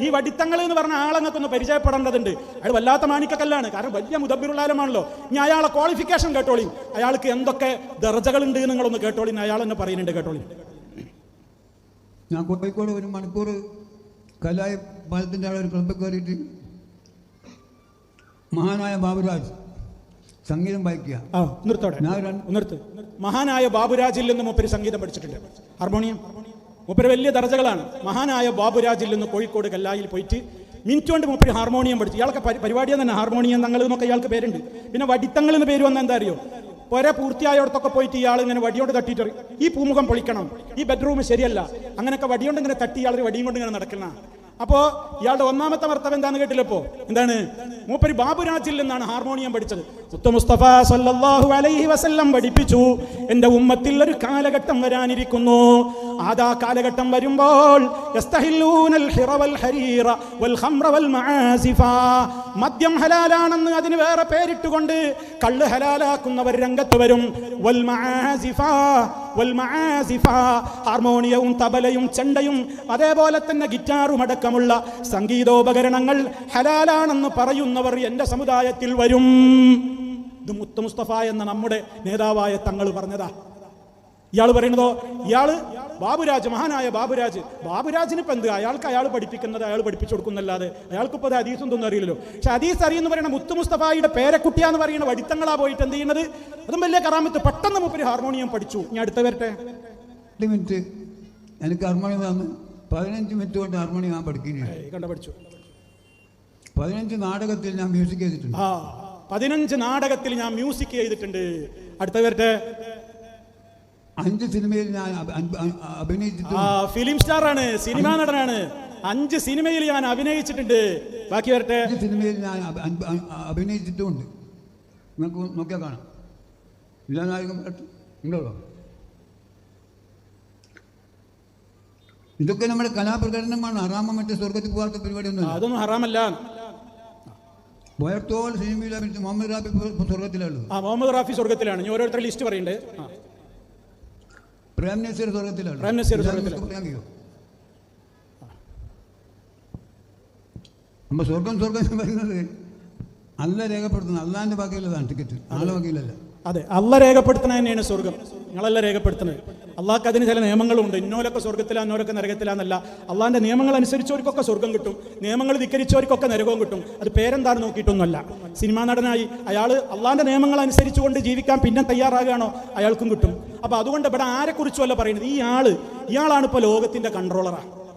ഈ വടിത്തങ്ങൾ എന്ന് പറഞ്ഞ ആളങ്ങൾക്കൊന്ന് പരിചയപ്പെടേണ്ടതുണ്ട്. അയാൾ വല്ലാത്ത മാണിക്കക്കല്ലാണ്. കാരണം വലിയ മുദബിറുള്ളാലമാണല്ലോ ഇനി അയാളെ ക്വാളിഫിക്കേഷൻ കേട്ടോളി. അയാൾക്ക് എന്തൊക്കെ ദർജകളുണ്ട് നിങ്ങളൊന്ന് കേട്ടോളി. അയാൾ എന്നെ പറയുന്നുണ്ട് കേട്ടോളി. ഞാൻ കോഴിക്കോട് ഒരു മണിക്കൂർ കലായ പാലത്തിന്റെ അവിടെ ഒരു ക്ലബ്ബിൽ കയറിയിട്ട് മഹാനായ ബാബുരാജ് സംഗീതം വായിക്കുക. ആ നിർത്തോടെ. നിർത്ത്. മഹാനായ ബാബുരാജിൽ നിന്ന് മൂപ്പര് സംഗീതം പഠിച്ചിട്ടുണ്ട്. ഹാർമോണിയം? മൂപ്പര് വലിയ ദർജകളാണ്. മഹാനായ ബാബുരാജിൽ നിന്ന് കോഴിക്കോട് കല്ലായിൽ പോയിട്ട് മിനിറ്റ് കൊണ്ട് മൂപ്പര് ഹാർമോണിയം പഠിച്ചു. ഇയാൾക്ക് പരിപാടിയാണ് തന്നെ ഹാർമോണിയം തങ്ങൾ എന്നൊക്കെ ഇയാൾക്ക് പേരുണ്ട്. പിന്നെ വടിത്തങ്ങൾ എന്ന് പേര് വന്ന എന്താ അറിയോ ഒരേ പൂർത്തിയായോടത്തൊക്കെ പോയിട്ട് ഇയാൾ ഇങ്ങനെ വടിയോട് തട്ടിയിട്ട് ഈ പൂമുഖം പൊളിക്കണം. ഈ ബെഡ്റൂം ശരിയല്ല. അങ്ങനെയൊക്കെ വടിയോണ്ട് ഇങ്ങനെ തട്ടി ഇയാൾ വടിയും കൊണ്ട് ഇങ്ങനെ നടക്കണ. അപ്പോ ഇയാളുടെ ഒന്നാമത്തെ വർത്തവം എന്താന്ന് കേട്ടില്ലപ്പോ എന്താണ്? മൂപ്പര് ബാബുരാജിൽ നിന്നാണ് ഹാർമോണിയം പഠിച്ചത്. മുത്ത മുസ്തഫ സല്ലല്ലാഹു അലൈഹി വസല്ലം പഠിപ്പിച്ചു. എന്റെ ഉമ്മത്തിൽ ഒരു കാലഘട്ടം വരാനിരിക്കുന്നു. ആദാ കാലഘട്ടം വരുമ്പോൾ മദ്യം ഹലാലാണെന്ന് അതിന് വേറെ പേരിട്ടുകൊണ്ട് കള്ള് ഹലാലാക്കുന്നവർ രംഗത്ത് വരും. ഹാർമോണിയവും തബലയും ചെണ്ടയും അതേപോലെ തന്നെ ഗിറ്റാറും അടക്കമുള്ള സംഗീതോപകരണങ്ങൾ ഹലാലാണെന്ന് പറയുന്നവർ എന്റെ സമുദായത്തിൽ വരും. ഇത് മുത്ത മുസ്തഫ എന്ന നമ്മുടെ നേതാവായ തങ്ങൾ പറഞ്ഞതാ. ഇയാൾ പറയുന്നതോ? ഇയാൾ ബാബുരാജ് മഹാനായ ബാബുരാജ്. ബാബുരാജിന് ഇപ്പം എന്ത്? അയാൾക്ക് അയാൾ പഠിപ്പിക്കുന്നത് അയാൾ പഠിപ്പിച്ചു കൊടുക്കുന്നല്ലാതെ അയാൾക്കിപ്പോൾ അത് ഹദീസ് ഒന്നും അറിയില്ലല്ലോ. പക്ഷെ ഹദീസ് അറിയുന്ന പറയുന്ന മുത്തു മുസ്തഫായുടെ പേരക്കുട്ടിയാന്ന് പറയുന്ന വടിത്തങ്ങളാ പോയിട്ട് എന്ത് ചെയ്യുന്നത്? അതും വലിയ കറാമത്ത്. പെട്ടെന്ന് മുപ്പര് ഹാർമോണിയം പഠിച്ചു. ഞാൻ അടുത്ത വരട്ടെ. മിനിറ്റ്. എനിക്ക് ഹാർമോണിയം തന്നു പതിനഞ്ച് മിനിറ്റ് കൊണ്ട് ഹാർമോണിയം ഞാൻ പഠിക്കുകയാണ്. കണ്ട പഠിച്ചു. പതിനഞ്ച് നാടകത്തിൽ ഞാൻ മ്യൂസിക് ചെയ്തിട്ടുണ്ട്. ആ പതിനഞ്ച് നാടകത്തിൽ ഞാൻ മ്യൂസിക് ചെയ്തിട്ടുണ്ട്. അടുത്ത വരട്ടെ. അഞ്ച് സിനിമയിൽ ഞാൻ അഭ- അഭ- അഭ- അഭിനയിച്ചിട്ടുണ്ട് ആ ഫിലിം സ്റ്റാർ ആണ് സിനിമാ നടനാണ്. അഞ്ച് സിനിമയിൽ ഞാൻ അഭിനയിച്ചിട്ടുണ്ട്. ബാക്കി വരട്ടെ. അഞ്ച് സിനിമയിൽ ഞാൻ അഭ- അഭ- അഭ- അഭിനയിച്ചിട്ടുമുണ്ട്. നിങ്ങൾക്ക് നോക്കിയാൽ കാണാം. ഇല്ലാതായിരിക്കും ഉണ്ടോ ഇതൊക്കെ നമ്മുടെ കലാപ്രകടനമാണ്. അറാമ മറ്റേ സ്വർഗത്തിൽ പോകാത്ത പരിപാടിയൊന്നുമില്ല. അതൊന്നും ഹറാമല്ല. വയർത്തോൾ സിനിമയിൽ മുഹമ്മദ് റാഫി സ്വർഗത്തിലുള്ളത് ആ മുഹമ്മദ് റാഫി സ്വർഗത്തിലാണ് ഞാൻ ഓരോരുത്തരുടെ ലിസ്റ്റ് പറയുന്നുണ്ട്. പ്രേം നസീർ സ്വർഗത്തിലാണ് പ്രേം നസീർ ഇതാണ് സ്വർഗത്തിലാണ്. പറയാൻ കഴിയുമോ? നമ്മ സ്വർഗം സ്വർഗം പറയുന്നത് അല്ല രേഖപ്പെടുത്തുന്നത് അള്ളാന്റെ ബാക്കിയുള്ളതാണ് ടിക്കറ്റ് ആളെ വകയിലല്ല അതെ അല്ല രേഖപ്പെടുത്തണ തന്നെയാണ് സ്വർഗം നിങ്ങളല്ല രേഖപ്പെടുത്തുന്നത്. അള്ളാഹ്ക്ക് അതിന് ചില നിയമങ്ങളുണ്ട്. ഇന്നോലൊക്കെ സ്വർഗത്തിലാ ഇന്നോലൊക്കെ നരകത്തിലാന്നല്ല. അള്ളാഹിന്റെ നിയമങ്ങൾ അനുസരിച്ചവർക്കൊക്കെ സ്വർഗം കിട്ടും. നിയമങ്ങൾ ധിക്കരിച്ചവർക്കൊക്കെ നരകവും കിട്ടും. അത് പേരെന്താണ് നോക്കിയിട്ടൊന്നുമല്ല. സിനിമാ നടനായി അയാൾ അള്ളാഹിന്റെ നിയമങ്ങൾ അനുസരിച്ചുകൊണ്ട് ജീവിക്കാൻ പിന്നെ തയ്യാറാകുകയാണോ? അയാൾക്കും കിട്ടും. അപ്പൊ അതുകൊണ്ട് ഇവിടെ ആരെക്കുറിച്ചുമല്ല പറയുന്നത്? ഈ ആൾ ഇയാളാണ് ഇപ്പോൾ ലോകത്തിന്റെ കൺട്രോളറാണ്